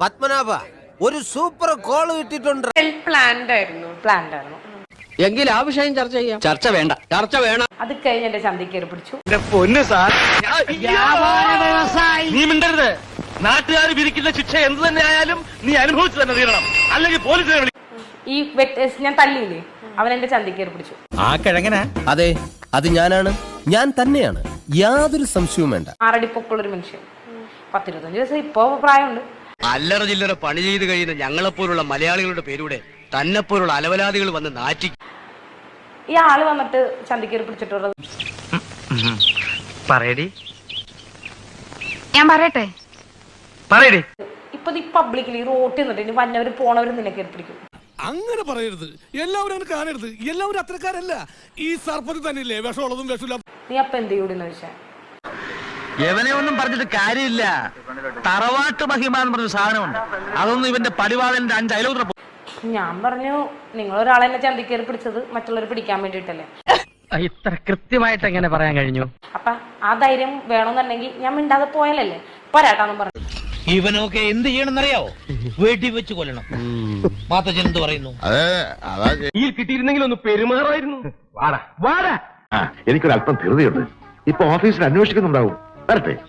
പത്മനാഭ ഒരു super call കിട്ടിയിട്ടുണ്ട്. Planned ആയിരുന്നു പ്ലാൻഡ് ആയിരുന്നു. എങ്കിൽ ആ വിഷയം ചർച്ച ചെയ്യാം. ചർച്ച വേണ്ട. ചർച്ച വേണം. അത് കഴിഞ്ഞ് എന്റെ ചന്തി കയറി പിടിച്ചു പൊന്ന് സാർ നീ മിണ്ടരുത്. നാട്ടുകാർ വിധിക്കുന്ന ശിക്ഷ എന്ത് തന്നെ ആയാലും നീ അനുഭവിച്ചു തന്നെ തീരണം. അല്ലെങ്കിൽ പോലീസിനെ വിളി ഈ വ്യക്തി ഞാൻ തള്ളിയില്ലേ? അവൻ എന്റെ ചന്തി കയറി പിടിച്ചു. ആ കിഴങ്ങന? അതെ അത് ഞാനാണ്. ഞാൻ തന്നെയാണ്. യാതൊരു സംശയവും വേണ്ട. ആറടി പൊക്കമുള്ള ഒരു മനുഷ്യൻ. പത്തിരുപത്തഞ്ച് വയസ്സ് ഇപ്പൊ പ്രായമുണ്ട്. അല്ലറ ചില്ലറ പണി ചെയ്ത് കഴിയുന്ന ഞങ്ങളെപ്പോലുള്ള മലയാളികളുടെ പേരൂടെ തന്നെപ്പോലുള്ള അലവലാദികൾ വന്ന് നാറ്റി ഈ ആൾ വന്നിട്ട് ചന്തി കയറി പിടിച്ചിട്ടുള്ളത്. പറയടി. ഞാൻ പറയട്ടെ? പറയടി. ഇപ്പൊ ഈ പബ്ലിക്കിൽ റോട്ടിൽ നിന്നിട്ട് ഇനി വന്നവര് പോണവരും നിന്നെ കയറി പിടിക്കും. അങ്ങനെ പറയരുത്. എല്ലാവരും അങ്ങനെ കാണരുത്. എല്ലാവരും അത്രക്കാരല്ല ഈ സർപ്പത്തിൽ തന്നെയല്ലേ? വിഷമുള്ളതും വിഷമില്ല നീ അപ്പൊ എന്ത് ചെയ്യൂടെന്ന് ചോദിച്ചാ എവനെ ഒന്നും പറഞ്ഞിട്ട് കാര്യമില്ല. തറവാട്ട് മഹിമ എന്ന് പറഞ്ഞ സാധനമുണ്ട്. അതൊന്നും ഇവന്റെ പടിവാദന്റെ അഞ്ച് അയലോത്ര ഞാൻ പറഞ്ഞു നിങ്ങൾ ഒരാളെന്നെ ചന്തി കയറി പിടിച്ചത് മറ്റുള്ളവർ പിടിക്കാൻ വേണ്ടിയിട്ടല്ലേ? ഇത്ര കൃത്യമായിട്ട് എങ്ങനെ പറയാൻ കഴിഞ്ഞു? അപ്പൊ ആ ധൈര്യം വേണമെന്നുണ്ടെങ്കിൽ ഞാൻ മിണ്ടാതെ പോയാലല്ലേ? പോരാട്ടാന്ന് പറഞ്ഞു. ഇവനൊക്കെ എന്ത് ചെയ്യണമെന്നറിയാവോ? വെടി വെച്ച് കൊല്ലണം. മാത്തച്ഛൻ എന്ത് പറയുന്നു? ഈ കിട്ടിയിരുന്നെങ്കിൽ ഒന്ന് പെരുമാറായിരുന്നു. വാടാ. വാടാ. എനിക്കൊരല്പം ധൃതിയുണ്ട്. ഇപ്പൊ ഓഫീസിൽ അന്വേഷിക്കുന്നുണ്ടാവും. Suerte.